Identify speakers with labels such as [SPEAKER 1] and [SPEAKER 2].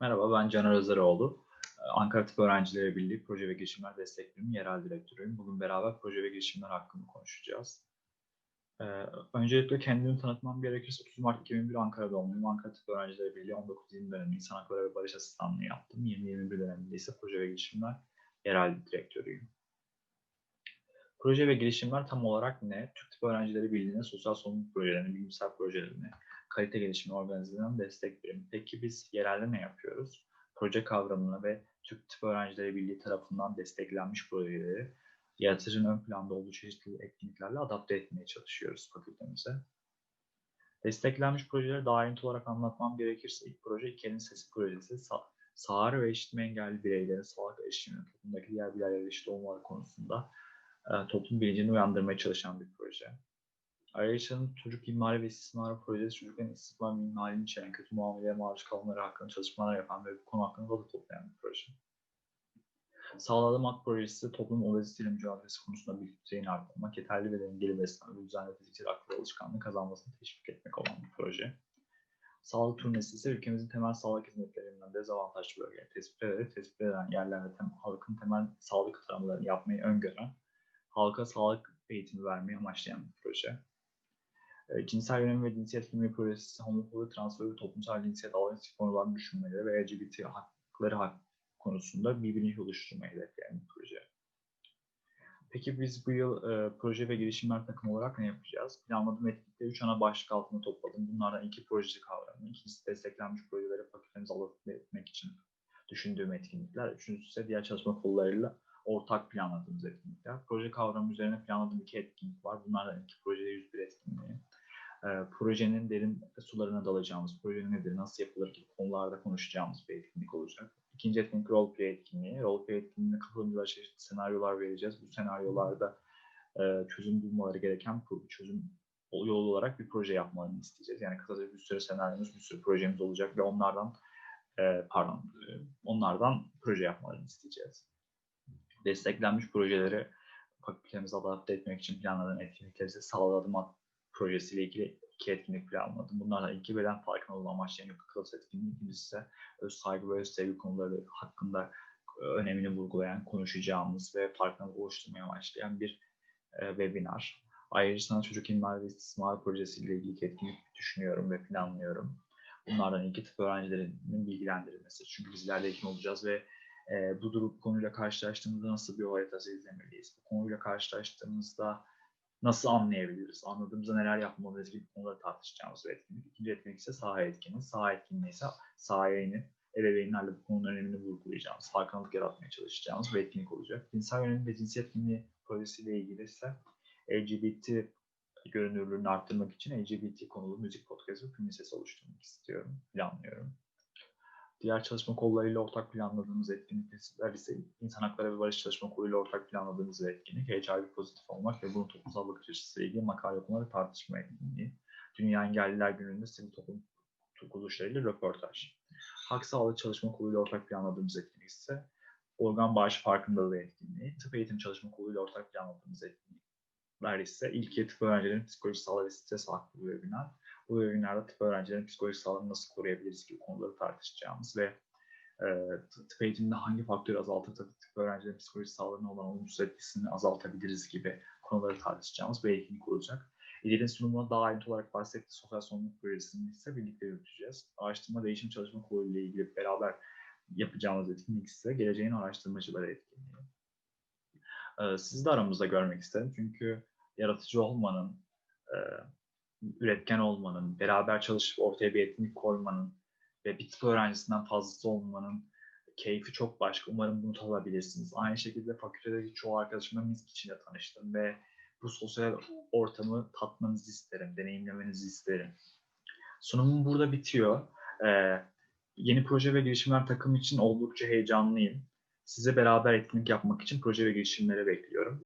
[SPEAKER 1] Merhaba, ben Caner Özeroğlu. Ee, Ankara Tıp Öğrencileri Birliği Proje ve Girişimler Destek Yerel Direktörüyüm. Bugün beraber proje ve girişimler hakkında konuşacağız. Ee, öncelikle kendimi tanıtmam gerekirse 30 Mart 2001 Ankara doğumluyum. Ankara Tıp Öğrencileri Birliği 19-20 dönemi İnsan Hakları ve Barış Asistanlığı yaptım. 20-21 döneminde ise Proje ve Girişimler Yerel Direktörüyüm. Proje ve girişimler tam olarak ne? Türk Tıp Öğrencileri Birliği'nin sosyal sorumluluk projelerini, bilimsel projelerini, kalite gelişimi organizasyonunun destek birimi. Peki biz yerelde ne yapıyoruz? Proje kavramını ve Türk Tıp Öğrencileri Birliği tarafından desteklenmiş projeleri yaratıcının ön planda olduğu çeşitli etkinliklerle adapte etmeye çalışıyoruz fakültemize. Desteklenmiş projeleri daha ayrıntı olarak anlatmam gerekirse ilk proje İlkel'in Sesi projesi Sa sağır ve işitme engelli bireylerin sağlık erişiminin toplumdaki diğer bireylerle eşit olmaları konusunda toplum bilincini uyandırmaya çalışan bir proje. Ayrıca çocuk imari ve istismar projesi çocukların istismar minvalini içeren kötü muameleye maruz kalmaları hakkında çalışmalar yapan ve bu konu hakkında da toplayan bir proje. Sağladığım Ak projesi toplum obeziteyle mücadelesi konusunda bilgilerini arttırmak, yeterli ve dengeli beslenme ve düzenli fiziksel aktif alışkanlığı kazanmasını teşvik etmek olan bir proje. Sağlık turnesi ise ülkemizin temel sağlık hizmetlerinden dezavantajlı bölgeleri tespit ederek tespit edilen yerlerde tem halkın temel sağlık taramalarını yapmayı öngören, halka sağlık eğitimi vermeyi amaçlayan bir proje. E, cinsel yönelim ve cinsiyet kimliği projesi homofobi, transfobi, toplumsal cinsiyet alanı konularını düşünmeleri ve LGBT hakları hak konusunda bir bilinç oluşturmayı hedefleyen bir proje. Peki biz bu yıl e, proje ve girişimler takım olarak ne yapacağız? Planladığım etkinlikleri üç ana başlık altında topladım. Bunlardan iki proje kavramı, ikincisi desteklenmiş projeleri fakültemize alıp etmek için düşündüğüm etkinlikler. Üçüncüsü ise diğer çalışma kollarıyla ortak planladığımız etkinlikler. Proje kavramı üzerine planladığım iki etkinlik var. Bunlardan iki projede 101 etkinliği. E, projenin derin sularına dalacağımız, projenin nedir, nasıl yapılır gibi konularda konuşacağımız bir etkinlik olacak. İkinci etkinlik roleplay etkinliği. Roleplay etkinliğinde katılımcılara çeşitli senaryolar vereceğiz. Bu senaryolarda e, çözüm bulmaları gereken çözüm yolu olarak bir proje yapmalarını isteyeceğiz. Yani kısaca bir sürü senaryomuz, bir sürü projemiz olacak ve onlardan e, pardon, e, onlardan proje yapmalarını isteyeceğiz. Desteklenmiş projeleri fakültemize adapte etmek için planladığım etkinlikleri sağladım projesiyle ilgili iki etkinlik planladım. Bunlardan ilki beden farkındalığı amaçlayan yok kılavuz etkinliği, ise öz saygı ve öz sevgi konuları hakkında e, önemini vurgulayan, konuşacağımız ve farkındalık oluşturmaya amaçlayan bir e, webinar. Ayrıca sana çocuk imar ve istismar projesiyle ilgili etkinlik düşünüyorum ve planlıyorum. Bunlardan ilki tıp öğrencilerinin bilgilendirilmesi. Çünkü biz ileride eğitim olacağız ve e, bu durum konuyla karşılaştığımızda nasıl bir yol haritası izlemeliyiz? Bu konuyla karşılaştığımızda nasıl anlayabiliriz? Anladığımızda neler yapmalıyız gibi konuları tartışacağımız bir etkinlik. İkinci etkinlik ise saha etkinliği. Saha etkinliği ise sahaya inip ebeveynlerle bu konunun önemini vurgulayacağımız, farkındalık yaratmaya çalışacağımız bir etkinlik olacak. Cinsel yönelim ve cinsiyet kimliği projesiyle ilgili ise LGBT görünürlüğünü arttırmak için LGBT konulu müzik podcast ve film sesi oluşturmak istiyorum, planlıyorum. Diğer çalışma kollarıyla ortak planladığımız etkinlikler ise insan hakları ve barış çalışma koluyla ortak planladığımız etkinlik. HIV pozitif olmak ve bunun toplumsal bakış açısıyla ilgili makale okuma ve tartışma etkinliği. Dünya Engelliler Günü'nde sivil toplum kuruluşlarıyla röportaj. Hak sağlığı çalışma koluyla ortak planladığımız etkinlik ise organ bağış farkındalığı etkinliği. Tıp eğitim çalışma koluyla ortak planladığımız etkinlikler ise ilk tıp öğrencilerin psikolojik sağlığı ve stres haklı bir webinar bu yayınlarda tıp öğrencilerin psikolojik sağlığını nasıl koruyabiliriz gibi konuları tartışacağımız ve e, tıp eğitiminde hangi faktörü azaltır tıp öğrencilerin psikolojik sağlığına olan olumsuz etkisini azaltabiliriz gibi konuları tartışacağımız bir etkinlik olacak. İlinin sunumuna daha ayrıntı olarak bahsettiği sosyal sorumluluk projesini ise birlikte yürüteceğiz. Araştırma değişim çalışma kurulu ile ilgili beraber yapacağımız etkinlik ise geleceğin araştırmacıları etkinliği. Ee, sizi de aramızda görmek isterim çünkü yaratıcı olmanın, e, üretken olmanın, beraber çalışıp ortaya bir etkinlik koymanın ve bir tıp öğrencisinden fazlası olmanın keyfi çok başka. Umarım bunu alabilirsiniz. Aynı şekilde fakültedeki çoğu arkadaşımla MİSK içinde tanıştım ve bu sosyal ortamı tatmanızı isterim, deneyimlemenizi isterim. Sunumum burada bitiyor. Ee, yeni proje ve girişimler takım için oldukça heyecanlıyım. Size beraber etkinlik yapmak için proje ve girişimlere bekliyorum.